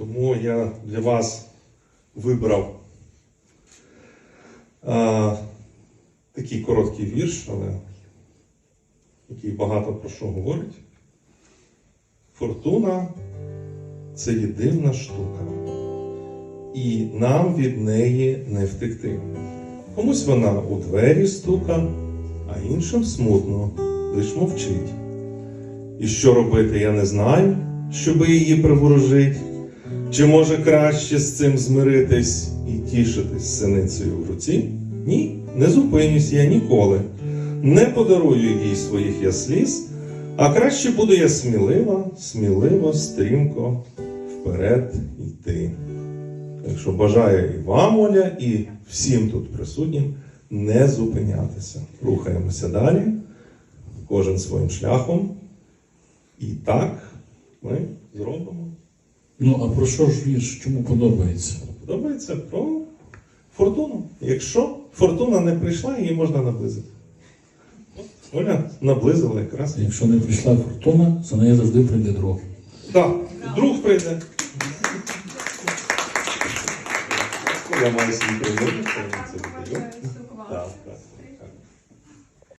Тому я для вас вибрав а, такий короткий вірш, але який багато про що говорить. Фортуна це є дивна штука, і нам від неї не втекти. Комусь вона у двері стука, а іншим смутно, лиш мовчить. І що робити, я не знаю, щоби її приворожить. Чи може краще з цим змиритись і тішитись синицею в руці? Ні, не зупинюсь я ніколи. Не подарую їй своїх я сліз, а краще буду я смілива, сміливо, стрімко вперед йти. Так що бажаю і вам, Оля, і всім тут присутнім не зупинятися. Рухаємося далі, кожен своїм шляхом. І так ми зробимо. Ну а про що ж вірш? Чому подобається? Подобається про фортуну. Якщо фортуна не прийшла, її можна наблизити. От Оля наблизила якраз. Якщо не прийшла фортуна, за нею завжди прийде друг. Так, друг прийде. Я маю свій віддаю. Так, так.